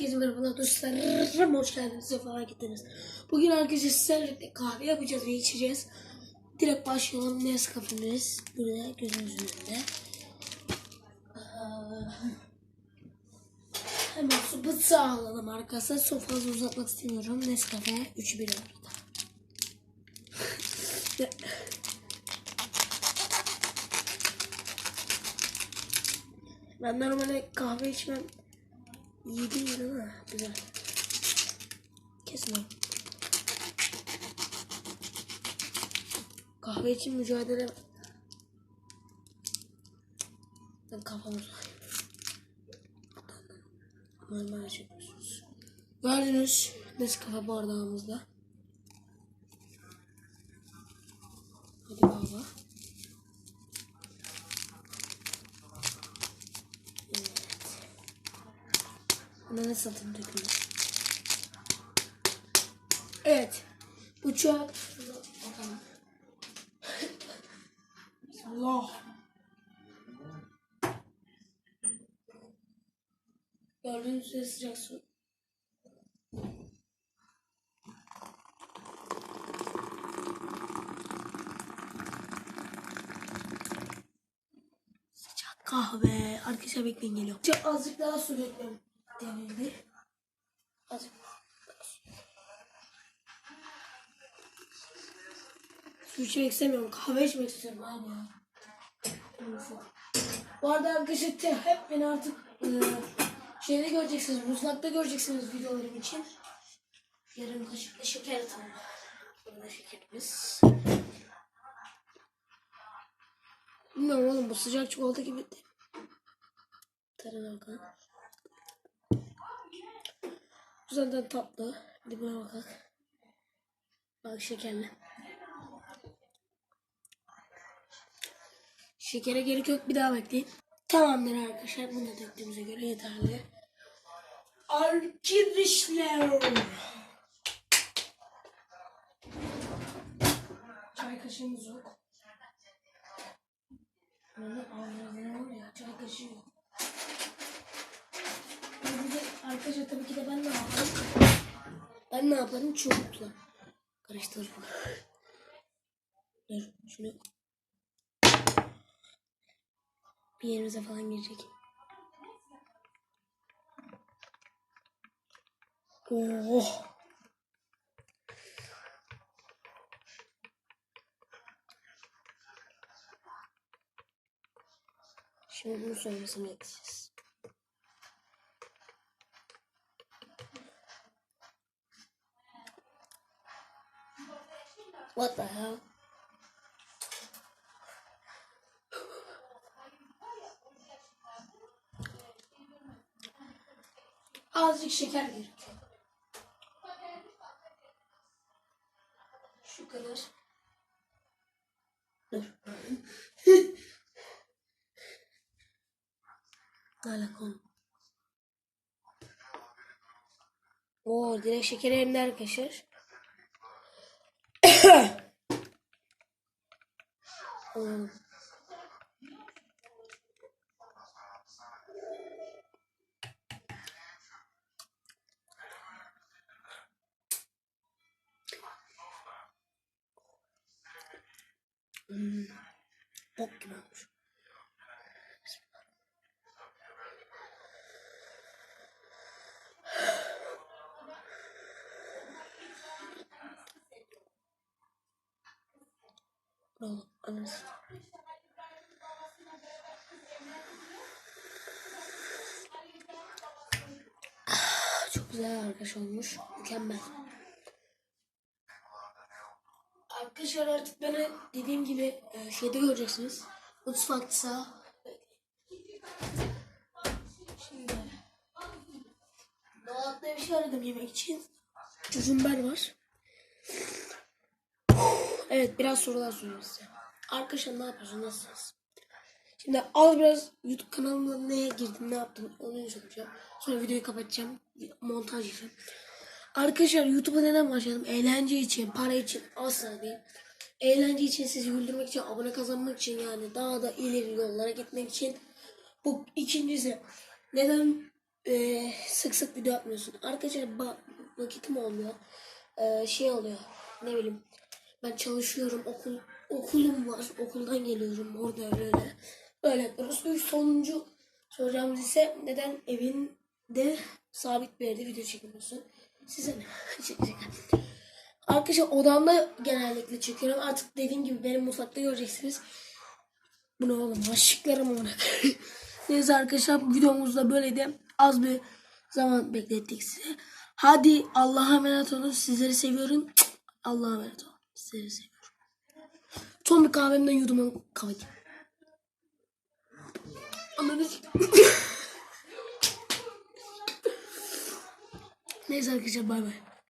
Herkese merhabalar dostlar. Hoş geldiniz. Sefalar gittiniz. Bugün arkadaşlar sizlerle kahve yapacağız ve içeceğiz. Direkt başlayalım. Nescafe'miz burada gözümüzün önünde. Hemen su bıtsı alalım arkadaşlar. Çok uzatmak istemiyorum. Nescafe 3-1 orada. Ve- Ben normalde kahve içmem. İyi değil ama güzel. Kesin o. Kahve için mücadele. Ben kafamı. Normal çekiyorsunuz. Gördünüz Nescafe bardağımızda. Hadi baba. Buna ne satayım dökülür. Evet. Bakalım. Allah. Gördüğünüz üzere sıcak su. Sıcak kahve. Arkadaşlar bekleyin geliyor. Çok azıcık daha su bekliyorum. Denildi. Su içmek istemiyorum. Kahve içmek istiyorum abi ya. Bu arada arkadaşlar hep beni artık e, şeyde göreceksiniz. Muzlakta göreceksiniz videolarım için. Yarım kaşık da şeker tamam. Burada şekerimiz. Bilmiyorum oğlum bu sıcak çikolata gibi değil. Tadına zaten tatlı. Hadi buna bakalım. Bak şekerli. Şekere gerek yok bir daha bekleyin. Tamamdır arkadaşlar. Bunu da döktüğümüze göre yeterli. Arkadaşlar. Çay kaşığımız yok. Böyle ağzına var ya çay kaşığı yok. Bir de arkadaşlar tabii ki de ben ne yaparım? Ben ne yaparım? Çubukla karıştırırım. Dur şunu bir yerimize falan girecek. Oh. Şimdi bunun sonrasını ekleyeceğiz. What the hell? Azıcık şeker gerekiyor. Şu kadar. Dur. ne alaka oğlum? Oo direkt şekeri emdi arkadaşlar. Alalım. Hmm. Bok gibi olmuş. Anasını. Ah, Çok güzel arkadaş olmuş. Mükemmel. Arkadaşlar artık beni dediğim gibi e, şeyde göreceksiniz. Mutfakta. Şimdi dolapta bir şey aradım yemek için. Cücümber var. Evet biraz sorular soruyorum size. Arkadaşlar ne yapıyorsunuz? Nasılsınız? Şimdi az biraz YouTube kanalıma neye girdim, ne yaptım onu soracağım. Sonra videoyu kapatacağım. Montaj yapacağım. Arkadaşlar YouTube'a neden başladım? Eğlence için, para için asla değil. Eğlence için, sizi güldürmek için, abone kazanmak için yani daha da ileri yollara gitmek için. Bu ikincisi. Neden e, sık sık video atmıyorsun. Arkadaşlar ba- vakitim olmuyor. E, şey oluyor. Ne bileyim. Ben çalışıyorum. Okul okulum var. Okuldan geliyorum. Orada öyle. Öyle. Üç sonuncu soracağımız ise neden evinde sabit bir yerde video çekmiyorsun? Size ne? Arkadaşlar odamda genellikle çekiyorum. Artık dediğim gibi benim mutfakta göreceksiniz. Bu ne oğlum? Aşıklarım ona. Neyse arkadaşlar videomuz da böyleydi. Az bir zaman beklettik size. Hadi Allah'a emanet olun. Sizleri seviyorum. Allah'a emanet olun. Sizleri seviyorum. Son bir kahvemden yudumu kapatayım. Anladın Neyse arkadaşlar bay bay.